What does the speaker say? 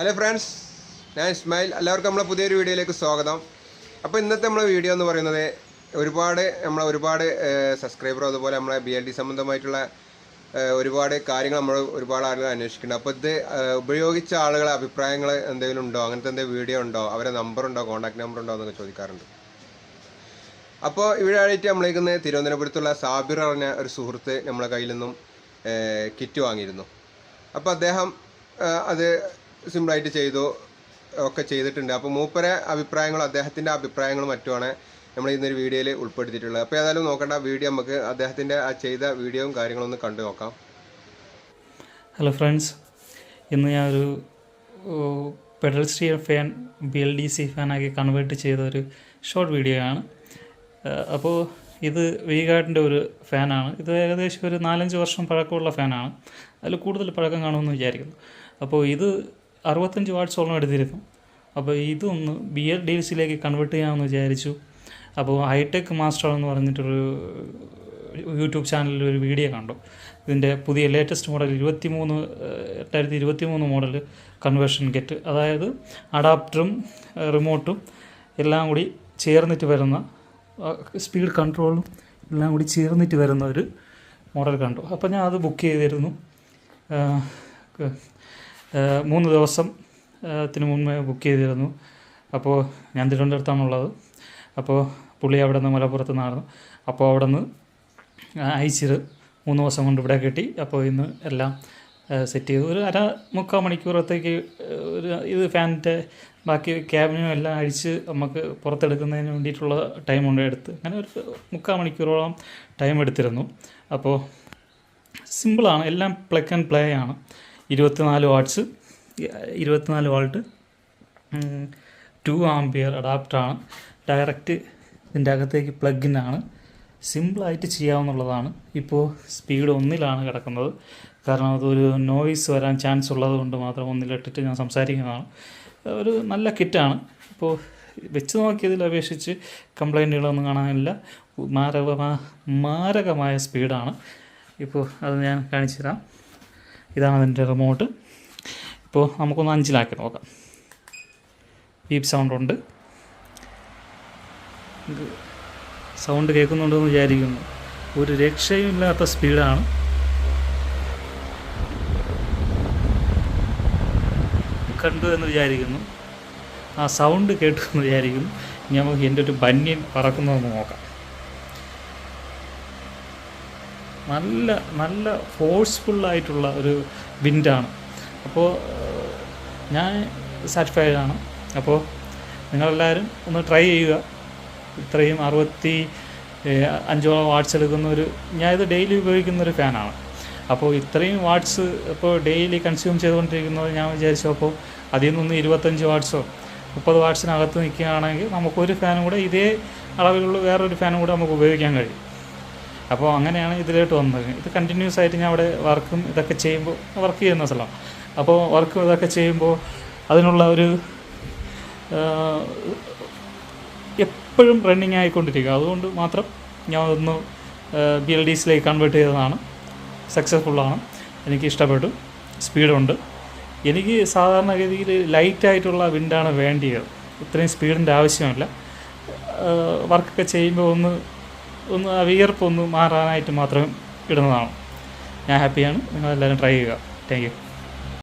Hello friends ഞാൻ ഇസ്മായിൽ. എല്ലാവർക്കും നമ്മളെ പുതിയൊരു വീഡിയോയിലേക്ക് സ്വാഗതം. അപ്പോൾ ഇന്നത്തെ നമ്മളെ വീഡിയോ എന്ന് പറയുന്നത് ഒരുപാട് നമ്മളെ ഒരുപാട് സബ്സ്ക്രൈബർ അതുപോലെ നമ്മളെ ബി എൽ ഡി സംബന്ധമായിട്ടുള്ള ഒരുപാട് കാര്യങ്ങൾ നമ്മൾ ഒരുപാട് ആളുകൾ അന്വേഷിക്കുന്നുണ്ട്. അപ്പോൾ ഇത് ഉപയോഗിച്ച ആളുകളെ അഭിപ്രായങ്ങൾ എന്തെങ്കിലും ഉണ്ടോ? അങ്ങനത്തെ എന്തെങ്കിലും വീഡിയോ ഉണ്ടോ? അവരെ നമ്പർ ഉണ്ടോ? കോൺടാക്ട് നമ്പർ ഉണ്ടോ എന്നൊക്കെ ചോദിക്കാറുണ്ട്. അപ്പോൾ ഇവിടെ ആയിട്ട് നമ്മളേക്കുന്ന തിരുവനന്തപുരത്തുള്ള സാബിർ പറഞ്ഞ ഒരു സുഹൃത്ത് നമ്മളെ കയ്യിൽ നിന്നും കിറ്റ് വാങ്ങിയിരുന്നു. അപ്പോൾ അദ്ദേഹം അത് സിമ്പിളായിട്ട് ചെയ്തു ഒക്കെ ചെയ്തിട്ടുണ്ട്. അപ്പോൾ മൂപ്പരെ അഭിപ്രായങ്ങളും അദ്ദേഹത്തിന്റെ അഭിപ്രായങ്ങളും മറ്റുമാണ് നമ്മൾ ഇന്നൊരു വീഡിയോയിൽ ഉൾപ്പെടുത്തിയിട്ടുള്ളത്. അപ്പോൾ ഏതായാലും നോക്കേണ്ട വീഡിയോ നമുക്ക് അദ്ദേഹത്തിന്റെ ആ ചെയ്ത വീഡിയോയും കാര്യങ്ങളും ഒന്ന് കണ്ടു നോക്കാം. ഹലോ ഫ്രണ്ട്സ് ഇന്ന് ഒരു pedestal fan B L D C ഫാനാക്കി convert ചെയ്ത ഒരു ഷോർട്ട് വീഡിയോ ആണ്. അപ്പോൾ ഇത് വീഗാർഡിന്റെ ഒരു ഫാനാണ് ഇത് ഏകദേശം ഒരു നാലഞ്ച് വർഷം പഴക്കമുള്ള ഫാനാണ് അതിൽ കൂടുതൽ പഴക്കം കാണുമെന്ന് വിചാരിക്കുന്നു. അപ്പോൾ ഇത് അറുപത്തഞ്ച് വാട്ട്സോളം എടുത്തിരുന്നു. അപ്പോൾ ഇതൊന്ന് ബി എൽ ഡി സിയിലേക്ക് കൺവേർട്ട് ചെയ്യാമെന്ന് വിചാരിച്ചു. അപ്പോൾ ഹൈടെക് മാസ്റ്റർ എന്ന് പറഞ്ഞിട്ടൊരു യൂട്യൂബ് ചാനലിൽ ഒരു വീഡിയോ കണ്ടു. ഇതിന്റെ പുതിയ ലേറ്റസ്റ്റ് മോഡൽ ഇരുപത്തി മൂന്ന് എട്ടായിരത്തി ഇരുപത്തി മൂന്ന് മോഡൽ കൺവേർഷൻ കെറ്റ് അതായത് അഡാപ്റ്ററും റിമോട്ടും എല്ലാം കൂടി ചേർന്നിട്ട് വരുന്ന സ്പീഡ് കൺട്രോളും എല്ലാം കൂടി ചേർന്നിട്ട് വരുന്ന ഒരു മോഡൽ കണ്ടു. അപ്പോൾ ഞാൻ അത് ബുക്ക് ചെയ്തിരുന്നു. മൂന്ന് ദിവസം ത്തിന് മുമ്പേ ബുക്ക് ചെയ്തിരുന്നു. അപ്പോൾ ഞാൻ തിരുവനന്തപുരത്താണുള്ളത്. അപ്പോൾ പുള്ളി അവിടെ നിന്ന് മലപ്പുറത്ത് നിന്നായിരുന്നു അപ്പോൾ അവിടെ നിന്ന് അയച്ചിത് മൂന്ന് ദിവസം കൊണ്ട് ഇവിടെ കിട്ടി. അപ്പോൾ ഇന്ന് എല്ലാം സെറ്റ് ചെയ്തു. ഒരു അര മുക്കാൽ മണിക്കൂറത്തേക്ക് ഒരു ഇത് ഫാനിന്റെ ബാക്കി ക്യാബിനും എല്ലാം അഴിച്ച് നമുക്ക് പുറത്തെടുക്കുന്നതിന് വേണ്ടിയിട്ടുള്ള ടൈം കൊണ്ട് എടുത്ത്. അങ്ങനെ ഒരു മുക്കാൽ മണിക്കൂറോളം ടൈം എടുത്തിരുന്നു. അപ്പോൾ സിമ്പിളാണ് എല്ലാം പ്ലഗ് ആൻഡ് പ്ലേ ആണ്. ഇരുപത്തിനാല് വാട്ട്സ് ഇരുപത്തിനാല് വോൾട്ട് ടു ആംപിയർ അഡാപ്റ്ററാണ് ഡയറക്റ്റ് ഇതിന്റെ അകത്തേക്ക് പ്ലഗിനാണ് സിമ്പിളായിട്ട് ചെയ്യാവുന്നതാണ് ഇപ്പോൾ സ്പീഡ് ഒന്നിലാണ് കിടക്കുന്നത്. കാരണം അതൊരു നോയിസ് വരാൻ ചാൻസ് ഉള്ളത് കൊണ്ട് മാത്രം ഒന്നിലിട്ടിട്ട് ഞാൻ സംസാരിക്കുന്നതാണ്. ഒരു നല്ല കിറ്റാണ് ഇപ്പോൾ വെച്ച് നോക്കിയതിൽ അപേക്ഷിച്ച് കംപ്ലൈന്റുകളൊന്നും കാണാനില്ല. മാരകമായ മാരകമായ സ്പീഡാണ് ഇപ്പോൾ അത് ഞാൻ കാണിച്ചു തരാം ഇതാണ് അതിന്റെ റിമോട്ട് ഇപ്പോൾ നമുക്കൊന്ന് അഞ്ചിലാക്കി നോക്കാം. ബീപ് സൗണ്ട് ഉണ്ട്. സൗണ്ട് കേൾക്കുന്നുണ്ടെന്ന് വിചാരിക്കുന്നു. ഒരു രക്ഷയും ഇല്ലാത്ത സ്പീഡാണ് കണ്ടു എന്ന് വിചാരിക്കുന്നു. ആ സൗണ്ട് കേട്ടു എന്ന് വിചാരിക്കുന്നു. ഇനി നമുക്ക് എന്റെ ഒരു ബന്യൻ പറക്കുന്നതെന്ന് നോക്കാം. നല്ല നല്ല ഫോഴ്സ്ഫുള്ളായിട്ടുള്ള ഒരു വിൻഡാണ് അപ്പോൾ ഞാൻ സാറ്റിസ്ഫൈഡ് ആണ്. അപ്പോൾ നിങ്ങളെല്ലാവരും ഒന്ന് ട്രൈ ചെയ്യുക. ഇത്രയും അറുപത്തി അഞ്ചോളം വാട്ട്സ് എടുക്കുന്ന ഒരു ഞാൻ ഇത് ഡെയിലി ഉപയോഗിക്കുന്ന ഒരു ഫാനാണ് അപ്പോൾ ഇത്രയും വാട്ട്സ് ഇപ്പോൾ ഡെയിലി കൺസ്യൂം ചെയ്തുകൊണ്ടിരിക്കുന്നത് ഞാൻ വിചാരിച്ചു അപ്പോൾ അതിൽ നിന്ന് ഇരുപത്തഞ്ച് വാട്ട്സോ മുപ്പത് വാട്ട്സിനകത്ത് നിൽക്കുകയാണെങ്കിൽ നമുക്കൊരു ഫാനും കൂടെ ഇതേ അളവിലുള്ള വേറൊരു ഫാനും കൂടെ നമുക്ക് ഉപയോഗിക്കാൻ കഴിയും. അപ്പോൾ അങ്ങനെയാണ് ഇതിലോട്ട് വന്നത്. ഇത് കണ്ടിന്യൂസ് ആയിട്ട് ഞാൻ അവിടെ വർക്കും ഇതൊക്കെ ചെയ്യുമ്പോൾ വർക്ക് ചെയ്യുന്ന സ്ഥലം. അപ്പോൾ വർക്കും ഇതൊക്കെ ചെയ്യുമ്പോൾ അതിനുള്ള ഒരു എപ്പോഴും റണ്ണിങ് ആയിക്കൊണ്ടിരിക്കുക. അതുകൊണ്ട് മാത്രം ഞാൻ ഒന്ന് ബി എൽ ഡി സിലേക്ക് കൺവേർട്ട് ചെയ്തതാണ്. സക്സസ്ഫുള്ളാണ് എനിക്ക് ഇഷ്ടപ്പെട്ടു. സ്പീഡുണ്ട് എനിക്ക് സാധാരണഗതിയിൽ ലൈറ്റായിട്ടുള്ള വിൻഡാണ് വേണ്ടിയത്. ഇത്രയും സ്പീഡിന്റെ ആവശ്യമില്ല. വർക്കൊക്കെ ചെയ്യുമ്പോൾ ഒന്ന് ഒന്ന് ആ വിയർപ്പൊന്ന് മാറാനായിട്ട് മാത്രം ഇടുന്നതാണ്. ഞാൻ ഹാപ്പിയാണ്. നിങ്ങളെല്ലാവരും ട്രൈ ചെയ്യുക. Thank you